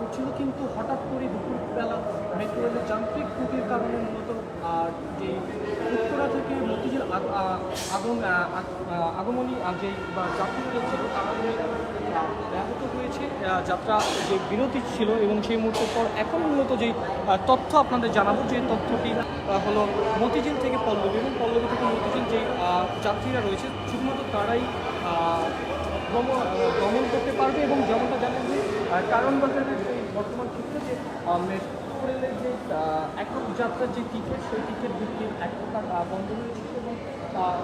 করছিল কিন্তু হঠাৎ করে দুপুরবেলা মেট্রো রেলের যান্ত্রিক ত্রুটির কারণে মূলত আহ, যে উত্তরা থেকে মতিঝিল আগ- আগম আগমনী যে বা যাত্রী ছিল তারা ব্যাহত হয়েছে। যাত্রা যে বিরতি ছিল এবং সেই মুহূর্তের পর এখন মূলত যে তথ্য আপনাদের জানাব যে তথ্যটি হলো মতিঝিল থেকে পল্লবী এবং পল্লবী থেকে মতিঝিল যে যাত্রীরা রয়েছে শুধুমাত্র তারাই ভ্রমণ করতে পারবে এবং যেমনটা আহ, কারণ যে বর্তমান ক্ষেত্রে যে আহ, মেট্রো রেলের যে একক যাত্রার যে টিকিট সেই টিকিট বিক্রির এক প্রকার বন্ধ হয়েছে এবং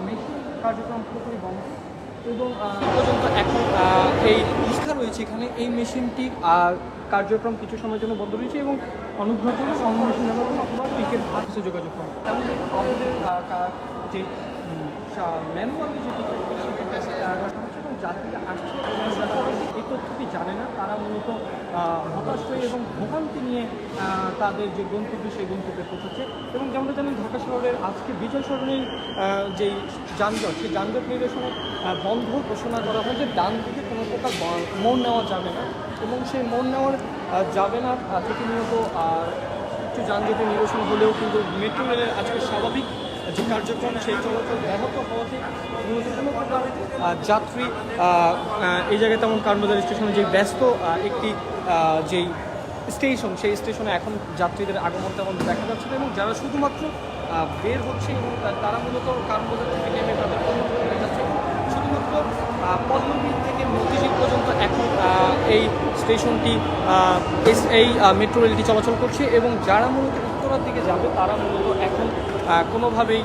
মেশিন কার্যক্রম পুরোপুরি বন্ধ। এবং পর্যন্ত এখন এই লিখা রয়েছে এখানে এই মেশিনটি কার্যক্রম কিছু সময়ের জন্য বন্ধ রয়েছে এবং অনুগ্রহ করে অন্য মেশিন অথবা টিকিট ভাগসে যোগাযোগ করুন তেমন আমাদের যে ম্যানুয়ালি যে টিকিট এবং যাত্রীরা আসছে এবং তথ্যটি জানে না? তারা মূলত হতাশ হয়ে এবং ভোগান্তি নিয়ে তাদের যে গন্তব্য সেই গন্তব্যে পৌঁছচ্ছে এবং যেমনটা জানেন ঢাকা শহরের আজকে বিজয় সরণির যেই যানজট সেই যানজট নিরসনে বন্ধ ঘোষণা করা হয় যে ডান দিকে কোনো প্রকার মোড় নেওয়া যাবে না। এবং সেই মোড় নেওয়ার যাবে না আহ, একটু যানজটের নিরসন হলেও কিন্তু মেট্রো রেলের আজকে স্বাভাবিক যে কার্যক্রম সেই চলাচল ব্যাহত হওয়াতে মূলত কোনো যাত্রী এই জায়গায় তেমন কারণবাজার স্টেশনে যে ব্যস্ত একটি যেই স্টেশন, সেই স্টেশনে এখন যাত্রীদের আগমন তেমন দেখা যাচ্ছে না এবং যারা শুধুমাত্র বের হচ্ছে এবং তারা মূলত কারণবাজার থেকে নেমে তাদের যাচ্ছে শুধুমাত্র থেকে পর্যন্ত এখন এই স্টেশনটি এই মেট্রো রেলটি চলাচল করছে এবং যারা মূলত উত্তরার দিকে যাবে, তারা মূলত এখন কোনোভাবেই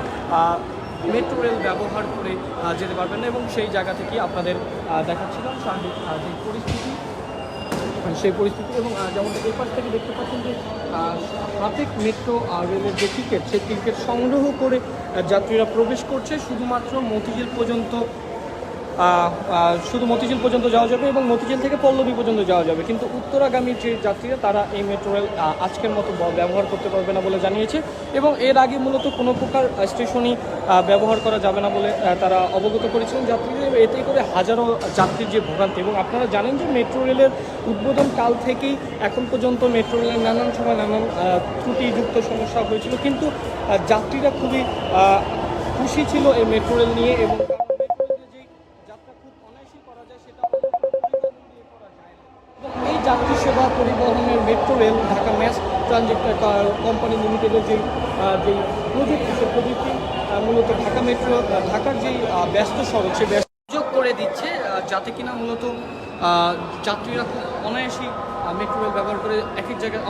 মেট্রো রেল ব্যবহার করে যেতে পারবেন না এবং সেই জায়গা থেকে আপনাদের দেখাচ্ছিলাম সার্বিক যে পরিস্থিতি সেই পরিস্থিতি এবং যেমন এপার থেকে দেখতে পাচ্ছেন যে সাবেক মেট্রো রেলের যে টিকিট, সেই টিকিট সংগ্রহ করে যাত্রীরা প্রবেশ করছে। শুধুমাত্র মতিঝিল পর্যন্ত শুধু মতিঝিল পর্যন্ত যাওয়া যাবে এবং মতিঝিল থেকে পল্লবী পর্যন্ত যাওয়া যাবে। কিন্তু উত্তরাগামী যে যাত্রীরা, তারা এই মেট্রো রেল আজকের মতো ব্যবহার করতে পারবে না বলে জানিয়েছে এবং এর আগে মূলত কোনো প্রকার স্টেশনই ব্যবহার করা যাবে না বলে তারা অবগত করেছিলেন যাত্রীদের। এতে করে হাজারো যাত্রীর যে ভোগান্তি এবং আপনারা জানেন যে মেট্রো রেলের উদ্বোধন কাল থেকেই এখন পর্যন্ত মেট্রো রেলের নানান সময় নানান ত্রুটিযুক্ত সমস্যা হয়েছিল। কিন্তু যাত্রীরা খুবই খুশি ছিল এই মেট্রো রেল নিয়ে এবং যাত্রী সেবা পরিবহনের metro rail Dhaka mass transit company লিমিটেডের যে যেই প্রযুক্তি সে প্রযুক্তি মূলত ঢাকা মেট্রো ঢাকার যেই ব্যস্ত সড়ক সে ব্যস্ত সুযোগ করে দিচ্ছে যাতে কিনা মূলত যাত্রীরা খুব অনায়াসী মেট্রো রেল ব্যবহার করে এক এক জায়গায়